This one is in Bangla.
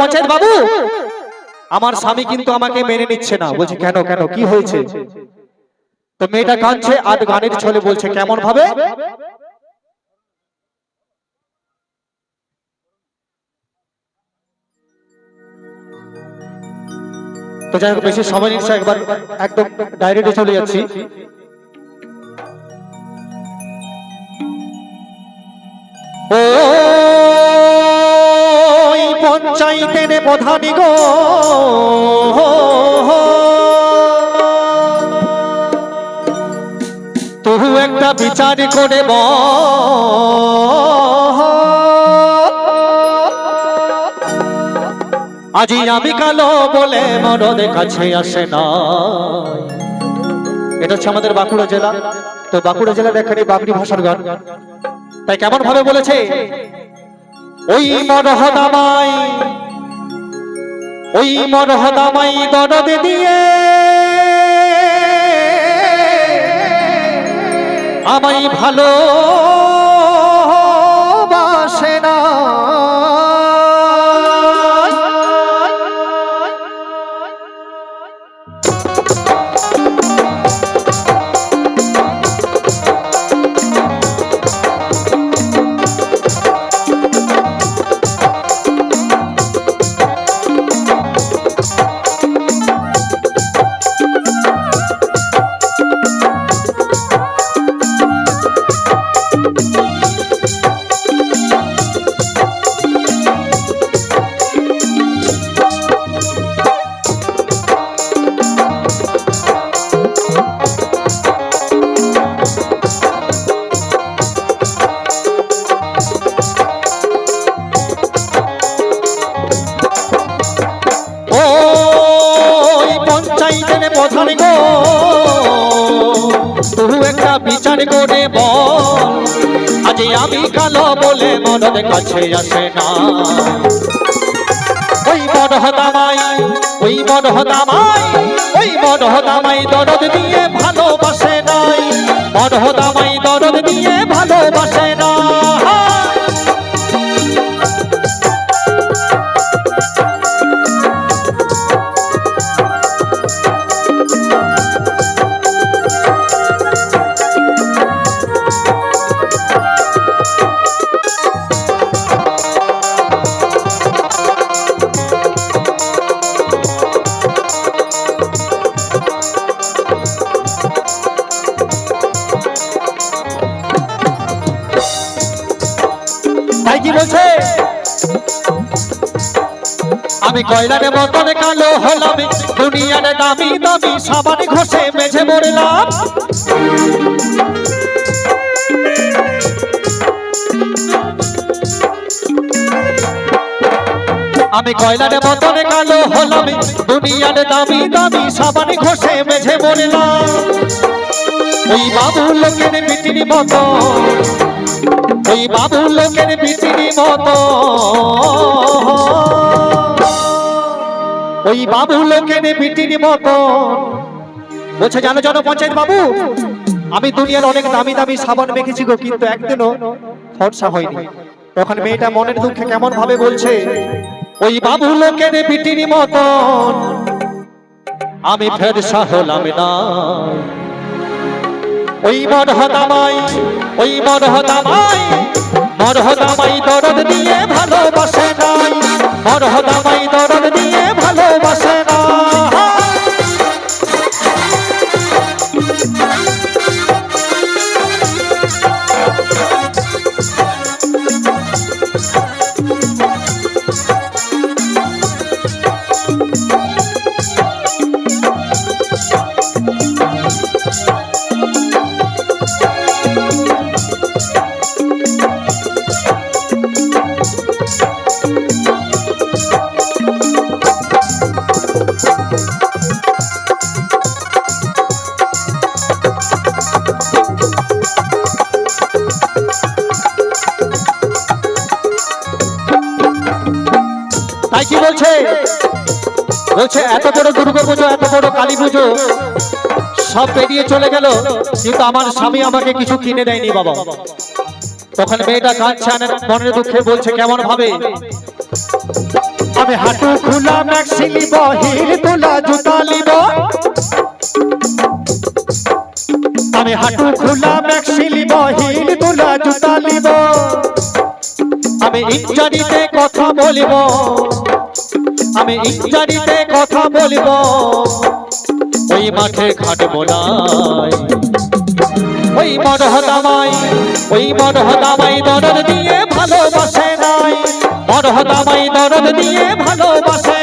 পঞ্চায়েত বাবু আমার স্বামী কিন্তু আমাকে মেনে নিচ্ছে না। বলছে কেন কেন কি হয়েছে? তো মেয়েটা কাঁদছে আর গানের ছলে বলছে কেমন ভাবে? তো যাই হোক বেশি সময় নিচ্ছে একবার একদম ডাইরেক্টে চলে যাচ্ছি। ওই পঞ্চায়েতের প্রধান গো। তবু একটা বিচার করে ব। আজি আমি কালো বলে মরদ কাছে আসে না। এটা হচ্ছে আমাদের বাঁকুড়া জেলা। তো বাঁকুড়া জেলার এখানে বাগড়ি ভাষার গান। তাই কেমন ভাবে বলেছে? ওই মরহদামাই ওই মরহদামাই দরদ দিয়ে আমায় ভালো প্রধান গো। তবু একটা বিচার করে বল, আজ আমি কালো বলে মরদ কাছে আসে না। ওই মরহদামাই ওই মরহদামাই ওই মরহদামাই দরদ দিয়ে ভালোবাসে নাই। মরহদামাই দরদ দিয়ে কি বলছে আমি কয়লার মতন কালো হলাম, দুনিয়ার দামি দামি সাবান ঘষে মেঝে মরলাম। আমি কয়লার মতন কালো হলাম, দুনিয়ার দামি দামি সাবান ঘষে মেঝে মরলাম। ওই বাবু লোকের মিটির মতো। ওই বাবু লোকের বিচিনি মতো। ওই বাবু লোকের বিটির মতো। বলছে, জানো জানো পঞ্চায়েত বাবু, আমি দুনিয়ার অনেক দামি দামি সাবান মেখেছি গো, কিন্তু একদিনও ফর্সা হয়নি। তখন মেয়েটা মনের দুঃখে কেমন ভাবে বলছে, ওই বাবু লোকের বিটির মতন আমি ফেরসা হলাম না। ওই মরহদামাই ওই মরহদামাই মরহদামাই দরদ দিয়ে ভালোবাসে নাই। মরহদামাই দরদ তাই কি বলছে? বলছে, এত বড় দুর্গা পুজো, এত বড় কালী পুজো, সব পেরিয়ে চলে গেল, কিন্তু আমার স্বামী আমাকে কিছু কিনে দেয়নি, বাবা। তখন মেয়েটা কাঁদছে মনের দুঃখে বলছে, কেমন ভাবে? আমি হাঁটু খোলা ম্যাক্সি লিব হিল তোলা জুতা লিব আমি হাঁটু খোলা ম্যাক্সি লিব হিল তোলা জুতা লিব আমি ইঞ্জারিতে কথা বলিব। আমি ইঞ্জারিতে কথা বলিব। ওই মাঠে খাটবো নাই। ওই মরহদামাই ওই মরহদামাই দরদ দিয়ে ভালোবাসে নাই। মরহদামাই দরদ দিয়ে ভালোবাসে